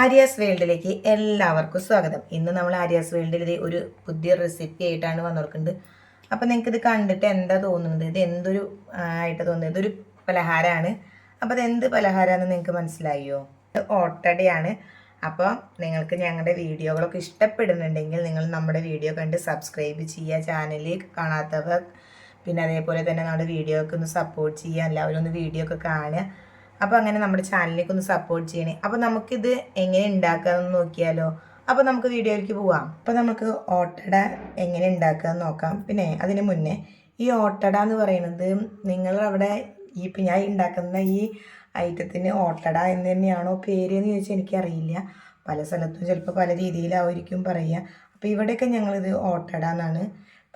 ആര്യാസ് വേൾഡിലേക്ക് എല്ലാവർക്കും സ്വാഗതം. ഇന്ന് നമ്മൾ ആര്യാസ് വേൾഡിൽ ഒരു പുതിയ റെസിപ്പി ആയിട്ടാണ് വന്നിരിക്കുന്നത്. അപ്പം നിങ്ങൾക്ക് ഇത് കണ്ടിട്ട് എന്താ തോന്നുന്നത്? ഇത് എന്തൊരു ആയിട്ട് തോന്നുന്നത്? ഇതൊരു പലഹാരമാണ്. അപ്പോൾ ഇത് എന്ത് പലഹാരമാണെന്ന് നിങ്ങൾക്ക് മനസ്സിലായോ? ഇത് ഓട്ടടയാണ്. അപ്പോൾ നിങ്ങൾക്ക് ഞങ്ങളുടെ വീഡിയോകളൊക്കെ ഇഷ്ടപ്പെടുന്നുണ്ടെങ്കിൽ നിങ്ങൾ നമ്മുടെ വീഡിയോ കണ്ട് സബ്സ്ക്രൈബ് ചെയ്യുക. ചാനലിൽ കാണാത്തവർ പിന്നെ അതേപോലെ തന്നെ നമ്മുടെ വീഡിയോ ഒക്കെ ഒന്ന് സപ്പോർട്ട് ചെയ്യുക. എല്ലാവരും ഒന്ന് വീഡിയോ ഒക്കെ കാണുക. അപ്പോൾ അങ്ങനെ നമ്മുടെ ചാനലിലേക്ക് ഒന്ന് സപ്പോർട്ട് ചെയ്യണേ. അപ്പോൾ നമുക്കിത് എങ്ങനെ ഉണ്ടാക്കാമെന്ന് നോക്കിയാലോ? അപ്പോൾ നമുക്ക് വീഡിയോയിലേക്ക് പോവാം. അപ്പോൾ നമുക്ക് ഓട്ടട എങ്ങനെ ഉണ്ടാക്കാമെന്ന് നോക്കാം. പിന്നെ അതിന് മുന്നേ ഈ ഓട്ടട എന്ന് പറയുന്നത് നിങ്ങൾ അവിടെ ഈ ഇപ്പം ഞാൻ ഉണ്ടാക്കുന്ന ഈ ഐറ്റത്തിന് ഓട്ടട എന്ന് തന്നെയാണോ പേര് എന്ന് ചോദിച്ചാൽ എനിക്കറിയില്ല. പല സ്ഥലത്തും ചിലപ്പോൾ പല രീതിയിലായിരിക്കും പറയുക അപ്പോൾ ഇവിടെയൊക്കെ ഞങ്ങളിത് ഓട്ടട എന്നാണ്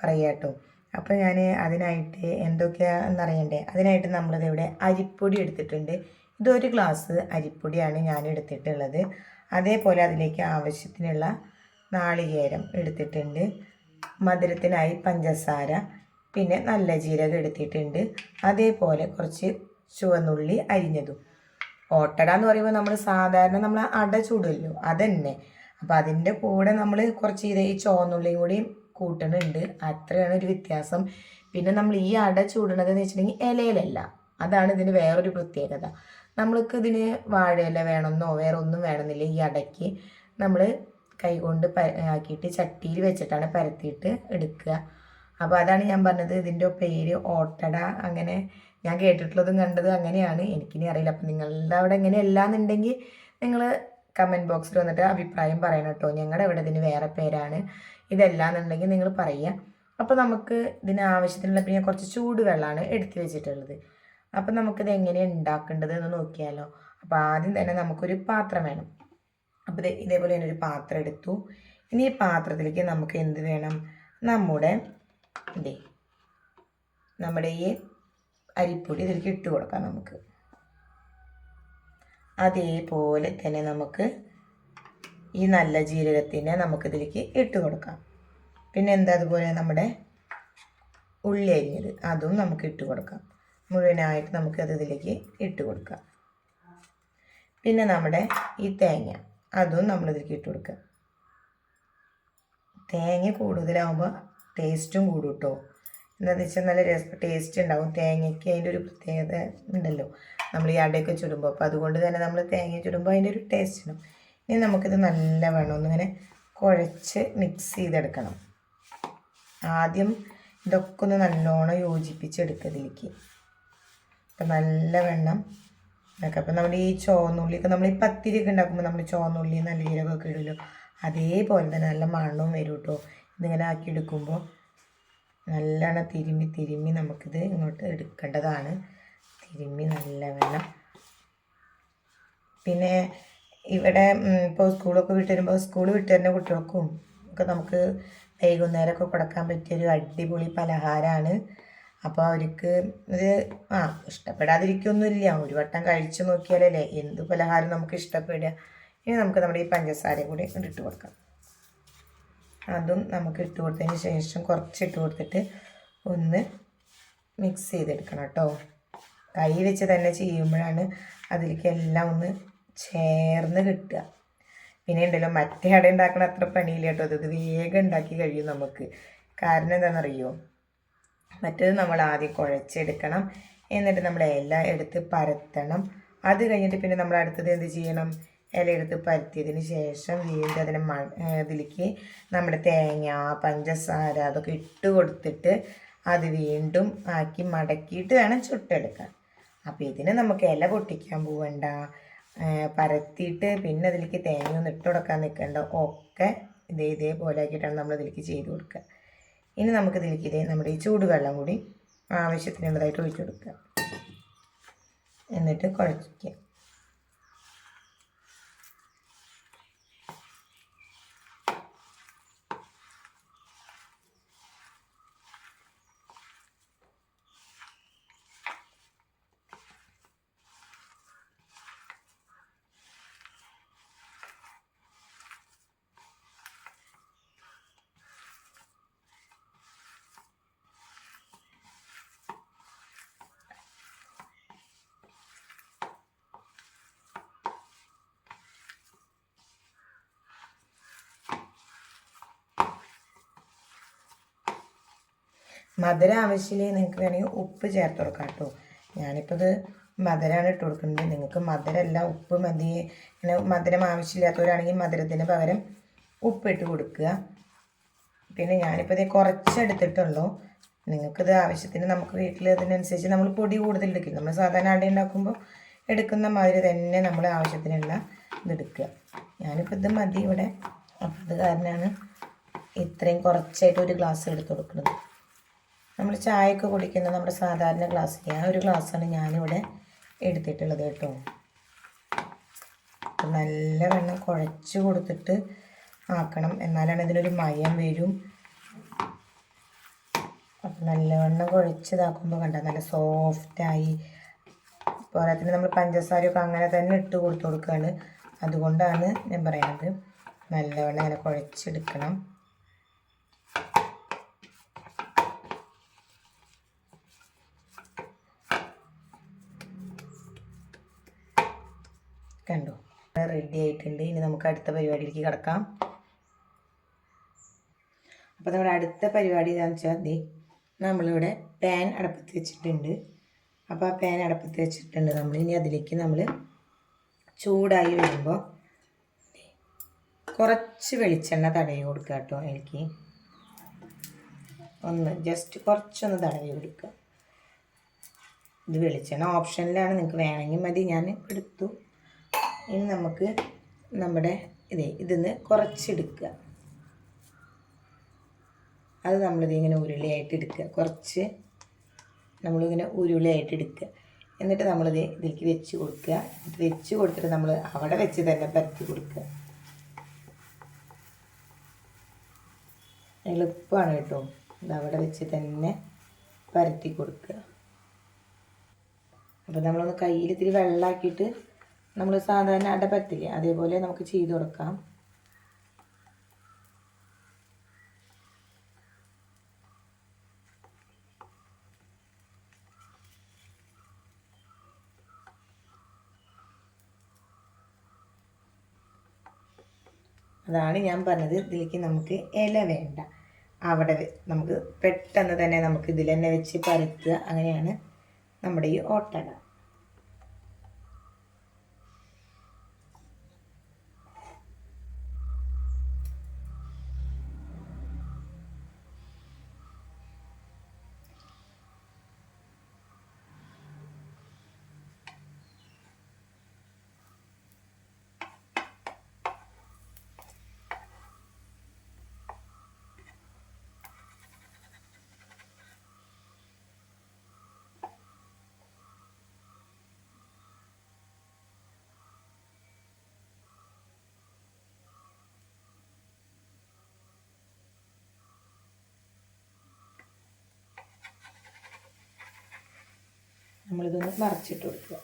പറയുക കേട്ടോ. അപ്പോൾ ഞാൻ അതിനായിട്ട് എന്തൊക്കെയാണെന്ന് അറിയണ്ടേ അതിനായിട്ട് നമ്മളിത് ഇവിടെ അരിപ്പൊടി എടുത്തിട്ടുണ്ട്. ഇതൊരു ഗ്ലാസ് അരിപ്പൊടിയാണ് ഞാൻ എടുത്തിട്ടുള്ളത്. അതേപോലെ അതിലേക്ക് ആവശ്യത്തിനുള്ള നാളികേരം എടുത്തിട്ടുണ്ട്. മധുരത്തിനായി പഞ്ചസാര പിന്നെ നല്ല ജീരകം എടുത്തിട്ടുണ്ട്. അതേപോലെ കുറച്ച് ചുവന്നുള്ളി അരിഞ്ഞതും. ഓട്ടട എന്ന് പറയുമ്പോൾ നമ്മൾ സാധാരണ നമ്മൾ അട ചൂടുമല്ലോ അതന്നെ. അപ്പോൾ അതിന്റെ കൂടെ നമ്മൾ കുറച്ച് ഇത് ഈ ചുവന്നുള്ളിയും കൂടി കൂട്ടുന്നുണ്ട് അത്രയാണ് ഒരു വ്യത്യാസം. പിന്നെ നമ്മൾ ഈ അട ചൂടണത് എന്ന് വെച്ചിട്ടുണ്ടെങ്കിൽ ഇലയിലല്ല. അതാണ് ഇതിന് വേറൊരു പ്രത്യേകത. നമ്മൾക്ക് ഇതിന് വാഴയില വേണമെന്നോ വേറെ ഒന്നും വേണമെന്നില്ല. ഈ അടയ്ക്ക് നമ്മൾ കൈകൊണ്ട് പ ആക്കിയിട്ട് ചട്ടിയിൽ വെച്ചിട്ടാണ് പരത്തിയിട്ട് എടുക്കുക. അപ്പോൾ അതാണ് ഞാൻ പറഞ്ഞത്. ഇതിന്റെ പേര് ഓട്ടട. അങ്ങനെ ഞാൻ കേട്ടിട്ടുള്ളതും കണ്ടതും അങ്ങനെയാണ്. എനിക്കിനി അറിയില്ല. അപ്പം നിങ്ങളുടെ അവിടെ എങ്ങനെയല്ല എന്നുണ്ടെങ്കിൽ നിങ്ങൾ കമന്റ് ബോക്സിൽ വന്നിട്ട് അഭിപ്രായം പറയണം കേട്ടോ ഞങ്ങളുടെ ഇവിടെ ഇതിന് വേറെ പേരാണ്. ഇതല്ലാന്നുണ്ടെങ്കിൽ നിങ്ങൾ പറയുക. അപ്പോൾ നമുക്ക് ഇതിന് ആവശ്യത്തിനുള്ള പിന്നെ കുറച്ച് ചൂടുവെള്ളമാണ് എടുത്തു വെച്ചിട്ടുള്ളത്. അപ്പോൾ നമുക്കിത് എങ്ങനെയാണ് ഉണ്ടാക്കേണ്ടത് എന്ന് നോക്കിയാലോ. അപ്പോൾ ആദ്യം തന്നെ നമുക്കൊരു പാത്രം വേണം. അപ്പോൾ ഇത് ഇതേപോലെ തന്നെ ഒരു പാത്രം എടുത്തു. ഇനി ഈ പാത്രത്തിലേക്ക് നമുക്ക് എന്ത് വേണം? നമ്മുടെ ഇതേ നമ്മുടെ ഈ അരിപ്പൊടി ഇതിലേക്ക് ഇട്ട് കൊടുക്കാം നമുക്ക്. അതേപോലെ തന്നെ നമുക്ക് ഈ നല്ല ജീരകത്തിനെ നമുക്കിതിലേക്ക് ഇട്ട് കൊടുക്കാം. പിന്നെ എന്താ അതുപോലെ നമ്മുടെ ഉള്ളി അരിഞ്ഞത് അതും നമുക്ക് ഇട്ട് കൊടുക്കാം. മുഴുവനായിട്ട് അത് ഇതിലേക്ക് ഇട്ട് കൊടുക്കാം. പിന്നെ നമ്മുടെ ഈ തേങ്ങ അതും നമ്മളിതിലേക്ക് ഇട്ട് കൊടുക്കുക തേങ്ങ കൂടുതലാവുമ്പോൾ ടേസ്റ്റും കൂടും കേട്ടോ എന്താണെന്ന് വെച്ചാൽ നല്ല ടേസ്റ്റ് ഉണ്ടാവും. തേങ്ങയ്ക്ക് അതിന്റെ ഒരു പ്രത്യേകത ഉണ്ടല്ലോ. നമ്മൾ ഈ അടയൊക്കെ ചുടുമ്പോൾ അപ്പോൾ അതുകൊണ്ട് തന്നെ നമ്മൾ തേങ്ങ ചുടുമ്പോൾ അതിന്റെ ഒരു ടേസ്റ്റ് ഉണ്ടാവും ഇനി നമുക്കിത് നല്ല വേണം ഒന്നിങ്ങനെ കുഴച്ച് മിക്സ് ചെയ്തെടുക്കണം. ആദ്യം ഇതൊക്കെ ഒന്ന് നല്ലോണം യോജിപ്പിച്ചെടുക്കുക ഇതിലേക്ക്. അപ്പം നല്ല വെണ്ണം. ഒക്കെ അപ്പം നമ്മുടെ ഈ ചോന്നുള്ളിയൊക്കെ നമ്മൾ ഈ പത്തിരിയൊക്കെ ഉണ്ടാക്കുമ്പോൾ നമ്മൾ ചോന്നുള്ളി നല്ല ജീരകമൊക്കെ ഇടുമല്ലോ. അതേപോലെ തന്നെ നല്ല മണവും വരും കേട്ടോ. ഇതിങ്ങനെ ആക്കി എടുക്കുമ്പോൾ നല്ലോണം തിരുമ്മി തിരുമ്മി നമുക്കിത് ഇങ്ങോട്ട് എടുക്കേണ്ടതാണ്. തിരുമ്മി നല്ല വെള്ളം. പിന്നെ ഇവിടെ ഇപ്പോൾ സ്കൂളൊക്കെ വിട്ട് വരുമ്പോൾ സ്കൂൾ വിട്ട് വരുന്ന കുട്ടികൾക്കും ഒക്കെ നമുക്ക് വൈകുന്നേരമൊക്കെ കൊടുക്കാൻ പറ്റിയൊരു അടിപൊളി പലഹാരമാണ് അപ്പോൾ അവർക്ക് ഇത് ആ ഇഷ്ടപ്പെടാതിരിക്കൊന്നുമില്ല. ഒരു വട്ടം കഴിച്ചു നോക്കിയാലല്ലേ എന്ത് പലഹാരം നമുക്ക് ഇഷ്ടപ്പെടുക. ഇനി നമുക്ക് നമ്മുടെ ഈ പഞ്ചസാര കൂടി ഇട്ട് കൊടുക്കാം. അതും നമുക്ക് ഇട്ട് കൊടുത്തതിന് ശേഷം കുറച്ച് ഇട്ട് കൊടുത്തിട്ട് ഒന്ന് മിക്സ് ചെയ്തെടുക്കണം കേട്ടോ. കൈ വെച്ച് തന്നെ ചെയ്യുമ്പോഴാണ് അതിലേക്ക് എല്ലാം ഒന്ന് ചേർന്ന് കിട്ടുക. പിന്നെ ഉണ്ടല്ലോ മറ്റേ അട ഉണ്ടാക്കണ അത്ര പണിയില്ല കേട്ടോ. അത് വേഗം ഉണ്ടാക്കി കഴിയും നമുക്ക്. കാരണം എന്താണെന്നറിയോ? മറ്റേത് നമ്മൾ ആദ്യം കുഴച്ചെടുക്കണം. എന്നിട്ട് നമ്മൾ ഇല എടുത്ത് പരത്തണം. അത് കഴിഞ്ഞിട്ട് പിന്നെ നമ്മൾ അടുത്തത് എന്ത് ചെയ്യണം? ഇല എടുത്ത് പരത്തിയതിന് ശേഷം വീണ്ടും അതിനെ മ ഇതിലേക്ക് നമ്മുടെ തേങ്ങ പഞ്ചസാര അതൊക്കെ ഇട്ട് കൊടുത്തിട്ട് അത് വീണ്ടും ആക്കി മടക്കിയിട്ട് വേണം ചുട്ടെടുക്കാൻ. അപ്പോൾ ഇതിന് നമുക്ക് ഇല പൊട്ടിക്കാൻ പോവണ്ട. പരത്തിയിട്ട് പിന്നെ അതിലേക്ക് തേങ്ങ ഒന്ന് ഇട്ട് കൊടുക്കാൻ നിൽക്കേണ്ട ഒക്കെ ഇതേ ഇതേപോലെ ആക്കിയിട്ടാണ് നമ്മൾ ഇതിലേക്ക് ചെയ്ത് കൊടുക്കുക. ഇനി നമുക്ക് ഇതിലേക്ക് ഇതേ നമ്മുടെ ഈ ചൂടുവെള്ളം കൂടി ആവശ്യത്തിനുള്ളതായിട്ട് ഒഴിച്ചു കൊടുക്കുക. എന്നിട്ട് കുഴയ്ക്കുക. മധുരം ആവശ്യമില്ലേ നിങ്ങൾക്ക് വേണമെങ്കിൽ ഉപ്പ് ചേർത്ത് കൊടുക്കാം കേട്ടോ. ഞാനിപ്പോൾ ഇത് മധുരമാണ് ഇട്ട് കൊടുക്കുന്നത്. നിങ്ങൾക്ക് മധുരമല്ല ഉപ്പ് മതി. ഇങ്ങനെ മധുരം ആവശ്യമില്ലാത്തവരാണെങ്കിൽ മധുരത്തിന് പകരം ഉപ്പിട്ട് കൊടുക്കുക. പിന്നെ ഞാനിപ്പോൾ ഇത് കുറച്ചെടുത്തിട്ടുള്ളൂ നിങ്ങൾക്കിത് ആവശ്യത്തിന് നമുക്ക് വീട്ടിൽ അതിനനുസരിച്ച് നമ്മൾ പൊടി കൂടുതൽ എടുക്കും. നമ്മൾ സാധാരണ അട ഉണ്ടാക്കുമ്പോൾ എടുക്കുന്ന മാതിരി തന്നെ നമ്മൾ ആവശ്യത്തിനുള്ള ഇതെടുക്കുക ഞാനിപ്പോൾ ഇത് മതി ഇവിടെ. അപ്പം അത് കാരണമാണ് ഇത്രയും കുറച്ചായിട്ട് ഒരു ഗ്ലാസ് എടുത്ത് കൊടുക്കുന്നത്. നമ്മൾ ചായയൊക്കെ കുടിക്കുന്ന നമ്മുടെ സാധാരണ ഗ്ലാസ്സിൽ ആ ഒരു ഗ്ലാസ്സാണ് ഞാനിവിടെ എടുത്തിട്ടുള്ളത് കേട്ടോ. നല്ല വെള്ളം കുഴച്ച് കൊടുത്തിട്ട് ആക്കണം. എന്നാലാണ് ഇതിനൊരു മയം വരും. അപ്പം നല്ലവണ്ണം കുഴച്ചതാക്കുമ്പോൾ കണ്ട നല്ല സോഫ്റ്റായി. പോരാത്തിന് നമ്മൾ പഞ്ചസാരയൊക്കെ അങ്ങനെ തന്നെ ഇട്ട് കൊടുത്തു കൊടുക്കുകയാണ്. അതുകൊണ്ടാണ് ഞാൻ പറയുന്നത് നല്ലവണ്ണം അങ്ങനെ കുഴച്ചെടുക്കണം. കണ്ടോ? റെഡി ആയിട്ടുണ്ട്. ഇനി നമുക്ക് അടുത്ത പരിപാടിയിലേക്ക് കിടക്കാം. അപ്പോൾ നമ്മുടെ അടുത്ത പരിപാടി എന്താണെന്ന് വെച്ചാൽ ദേ നമ്മളിവിടെ പാൻ അടപ്പത്ത് വെച്ചിട്ടുണ്ട്. അപ്പോൾ ആ പാൻ അടപ്പത്ത് വെച്ചിട്ടുണ്ട് നമ്മൾ ഇനി അതിലേക്ക് നമ്മൾ ചൂടായി വരുമ്പോൾ കുറച്ച് വെളിച്ചെണ്ണ തടവി കൊടുക്കുക കേട്ടോ എനിക്ക്. ഒന്ന് ജസ്റ്റ് കുറച്ചൊന്ന് തടവി കൊടുക്കുക. ഇത് വെളിച്ചെണ്ണ ഓപ്ഷനിലാണ് നിങ്ങൾക്ക് വേണമെങ്കിൽ മതി. ഞാൻ എടുത്തു. ഇനി നമുക്ക് നമ്മുടെ ഇതേ ഇതിന്ന് കുറച്ചെടുക്കുക. അത് നമ്മളിത് ഇങ്ങനെ ഉരുളിയായിട്ട് എടുക്കുക. കുറച്ച് നമ്മളിങ്ങനെ ഉരുളിയായിട്ട് എടുക്കുക. എന്നിട്ട് നമ്മളിത് ഇതിലേക്ക് വെച്ച് കൊടുക്കുക. എന്നിട്ട് വെച്ച് കൊടുത്തിട്ട് നമ്മൾ അവിടെ വെച്ച് തന്നെ പരത്തി കൊടുക്കുക. എളുപ്പമാണ് കേട്ടോ. ഇത് വെച്ച് തന്നെ പരത്തി കൊടുക്കുക. അപ്പോൾ നമ്മളൊന്ന് കയ്യിൽ ഇത്തിരി വെള്ളമാക്കിയിട്ട് നമ്മൾ സാധാരണ അട അതേപോലെ നമുക്ക് ചെയ്ത് കൊടുക്കാം. അതാണ് ഞാൻ പറഞ്ഞത്. ഇതിലേക്ക് നമുക്ക് ഇല വേണ്ട. അവിടെ നമുക്ക് പെട്ടെന്ന് തന്നെ നമുക്ക് ഇതിൽ തന്നെ വെച്ച് പരത്തുക. അങ്ങനെയാണ് നമ്മുടെ ഈ ഓട്ടട. നമ്മളിതൊന്ന് മറച്ചിട്ട് കൊടുക്കുക.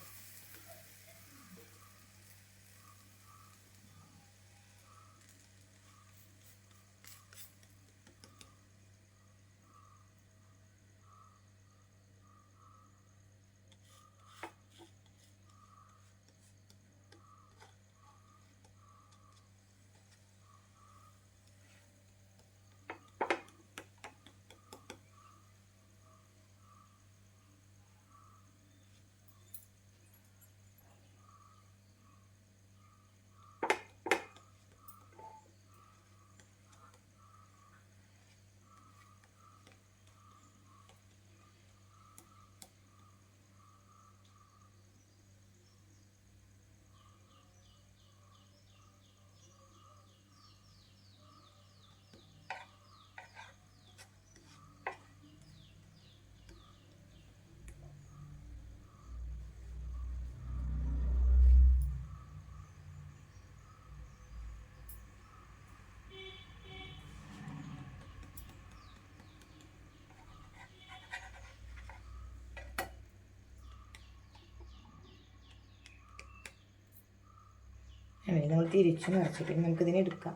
അങ്ങനെ നമ്മൾ തിരിച്ചു മറിച്ചിട്ട് നമുക്കിതിനെ എടുക്കാം.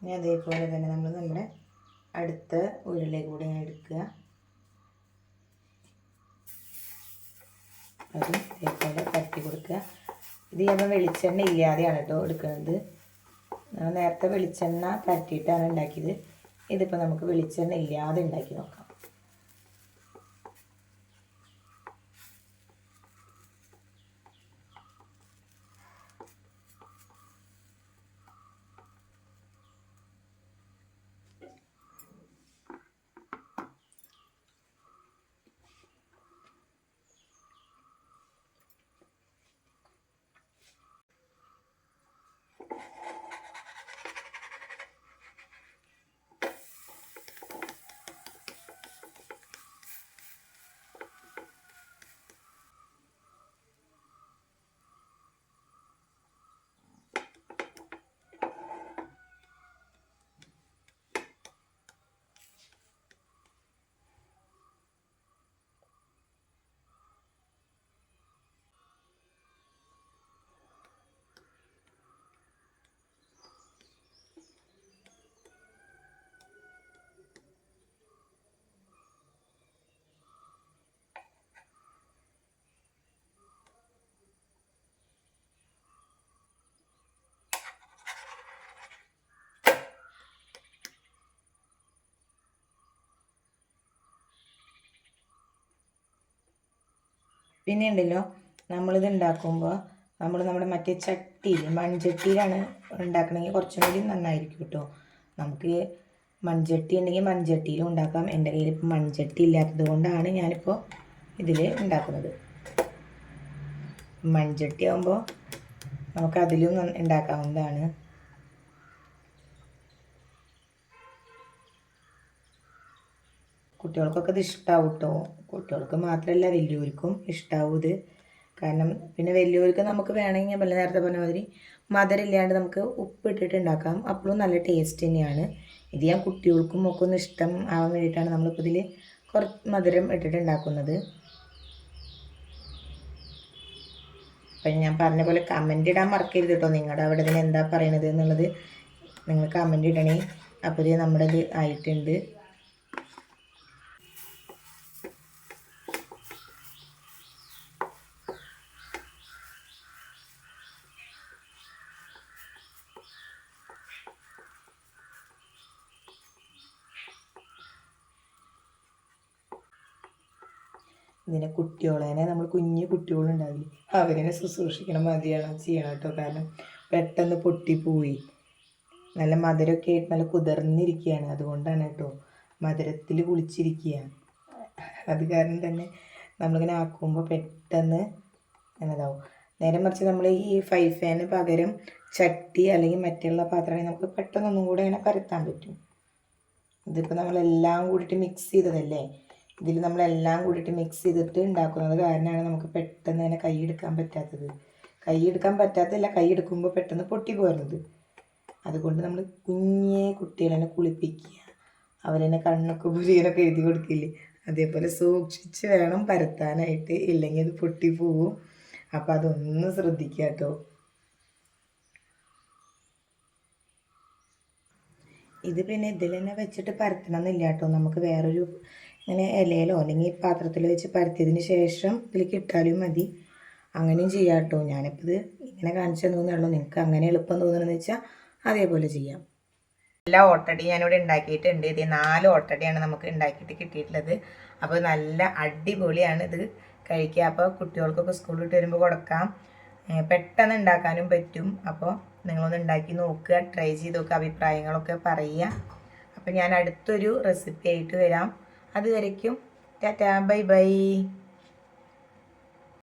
ഇനി അതേപോലെ തന്നെ നമ്മൾ നമ്മുടെ അടുത്ത ഉരുളി കൂടെ എടുക്കുക. അതും ഇതേപോലെ തട്ടി കൊടുക്കുക. ഇത് ചെയ്യുമ്പോൾ വെളിച്ചെണ്ണ ഇല്ലാതെയാണ് കേട്ടോ എടുക്കുന്നത്. നമ്മൾ നേരത്തെ വെളിച്ചെണ്ണ പരട്ടിയിട്ടാണ് ഉണ്ടാക്കിയത്. ഇതിപ്പോൾ നമുക്ക് വെളിച്ചെണ്ണ ഇല്ലാതെ ഉണ്ടാക്കി നോക്കാം. പിന്നെ ഉണ്ടല്ലോ നമ്മളിത് ഉണ്ടാക്കുമ്പോൾ നമ്മൾ നമ്മുടെ മറ്റേ ചട്ടിയിൽ മൺചട്ടിയിലാണ് ഉണ്ടാക്കണമെങ്കിൽ കുറച്ചും കൂടി നന്നായിരിക്കും കേട്ടോ. നമുക്ക് മൺചട്ടി ഉണ്ടെങ്കിൽ മൺചട്ടിയിലും ഉണ്ടാക്കാം. എന്റെ കയ്യിൽ ഇപ്പോൾ മൺചട്ടി ഇല്ലാത്തത് കൊണ്ടാണ് ഞാനിപ്പോൾ ഇതിൽ ഉണ്ടാക്കുന്നത്. മൺചട്ടി ആകുമ്പോൾ നമുക്ക് അതിലും ഉണ്ടാക്കാവുന്നതാണ്. കുട്ടികൾക്കൊക്കെ ഇത് ഇഷ്ടാവും കേട്ടോ കുട്ടികൾക്ക് മാത്രമല്ല വലിയവർക്കും ഇഷ്ടാവും ഇത്. കാരണം പിന്നെ വലിയവർക്ക് നമുക്ക് വേണമെങ്കിൽ പറഞ്ഞ നേരത്തെ പറഞ്ഞ മാതിരി മധുരം ഇല്ലാണ്ട് നമുക്ക് ഉപ്പ് ഇട്ടിട്ട് ഉണ്ടാക്കാം. അപ്പോഴും നല്ല ടേസ്റ്റ് തന്നെയാണ്. ഇത് ഞാൻ കുട്ടികൾക്കും ഒക്കെ ഒന്ന് ഇഷ്ടം ആവാൻ വേണ്ടിയിട്ടാണ് നമ്മളിപ്പോൾ ഇതിൽ കുറച്ച് മധുരം ഇട്ടിട്ട് ഉണ്ടാക്കുന്നത്. അപ്പം ഞാൻ പറഞ്ഞ പോലെ കമന്റ് ഇടാൻ മറക്കരുത് കേട്ടോ നിങ്ങളുടെ അവിടെ ഇതിന് എന്താ പറയണത് എന്നുള്ളത് നിങ്ങൾ കമന്റ് ഇടണേ. അപ്പോൾ ഇത് നമ്മുടെ ഇത് ആയിട്ടുണ്ട്. ഇതിനെ കുട്ടികളേനെ നമ്മൾ കുഞ്ഞു കുട്ടികളുണ്ടാവില്ലേ? അവരെ ശുശ്രൂഷിക്കണം മതിയാണ് ചെയ്യണം കേട്ടോ. കാരണം പെട്ടെന്ന് പൊട്ടിപ്പോയി. നല്ല മധുരമൊക്കെ ആയിട്ട് നല്ല കുതിർന്നിരിക്കുകയാണ്. അതുകൊണ്ടാണ് കേട്ടോ മധുരത്തിൽ കുളിച്ചിരിക്കുക. അത് കാരണം തന്നെ നമ്മളിങ്ങനെ ആക്കുമ്പോൾ പെട്ടെന്ന് എന്നതാവും. നേരെ മറിച്ച് നമ്മൾ ഈ ഫൈവ് ഫാന് പകരം ചട്ടി അല്ലെങ്കിൽ മറ്റുള്ള പാത്രമാണെങ്കിൽ നമുക്ക് പെട്ടെന്ന് ഒന്നും കൂടെ അങ്ങനെ പരത്താൻ പറ്റും. ഇതിപ്പോൾ നമ്മളെല്ലാം കൂടിയിട്ട് മിക്സ് ചെയ്തതല്ലേ? ഇതിൽ നമ്മളെല്ലാം കൂടിയിട്ട് മിക്സ് ചെയ്തിട്ട് ഉണ്ടാക്കുന്നത് കാരണമാണ് നമുക്ക് പെട്ടെന്ന് തന്നെ കൈ എടുക്കാൻ പറ്റാത്തത്. കൈ എടുക്കാൻ പറ്റാത്തതല്ല കൈ എടുക്കുമ്പോൾ പെട്ടെന്ന് പൊട്ടി പോരുന്നത്. അതുകൊണ്ട് നമ്മൾ കുഞ്ഞേ കുട്ടികളെ കുളിപ്പിക്കുക. അവരെന്നെ കണ്ണൊക്കെ പുരിയനൊക്കെ എഴുതി കൊടുക്കില്ലേ? അതേപോലെ സൂക്ഷിച്ച് വേണം പരത്താനായിട്ട് ഇല്ലെങ്കിൽ അത് പൊട്ടി പോവും. അപ്പം അതൊന്ന് ശ്രദ്ധിക്കുക കേട്ടോ. ഇത് പിന്നെ ഇതിൽ തന്നെ വെച്ചിട്ട് പരത്തണം എന്നില്ല കേട്ടോ. നമുക്ക് വേറൊരു ഇങ്ങനെ ഇലയിലോ അല്ലെങ്കിൽ പാത്രത്തിൽ വെച്ച് പരത്തിയതിന് ശേഷം ഇതിലേക്ക് ഇട്ടാലും മതി. അങ്ങനെയും ചെയ്യാം കേട്ടോ. ഞാനിപ്പോൾ ഇത് ഇങ്ങനെ കാണിച്ചു തന്നുള്ളൂ നിങ്ങൾക്ക് അങ്ങനെ എളുപ്പം തോന്നണമെന്ന് വെച്ചാൽ അതേപോലെ ചെയ്യാം. എല്ലാ ഓട്ടടി ഞാനിവിടെ ഉണ്ടാക്കിയിട്ടുണ്ട്. ഇത് നാല് ഓട്ടടിയാണ് നമുക്ക് ഉണ്ടാക്കിയിട്ട് കിട്ടിയിട്ടുള്ളത്. അപ്പോൾ നല്ല അടിപൊളിയാണ് ഇത് കഴിക്കുക. അപ്പോൾ കുട്ടികൾക്കൊക്കെ സ്കൂളിൽ വിട്ട് വരുമ്പോൾ കൊടുക്കാം. പെട്ടെന്ന് ഉണ്ടാക്കാനും പറ്റും. അപ്പോൾ നിങ്ങളൊന്ന് ഉണ്ടാക്കി നോക്കുക. ട്രൈ ചെയ്ത് നോക്കുക. അഭിപ്രായങ്ങളൊക്കെ പറയുക. അപ്പോൾ ഞാൻ അടുത്തൊരു റെസിപ്പി ആയിട്ട് വരാം. അതുവരയ്ക്കും ടാറ്റാ ബൈ ബൈ.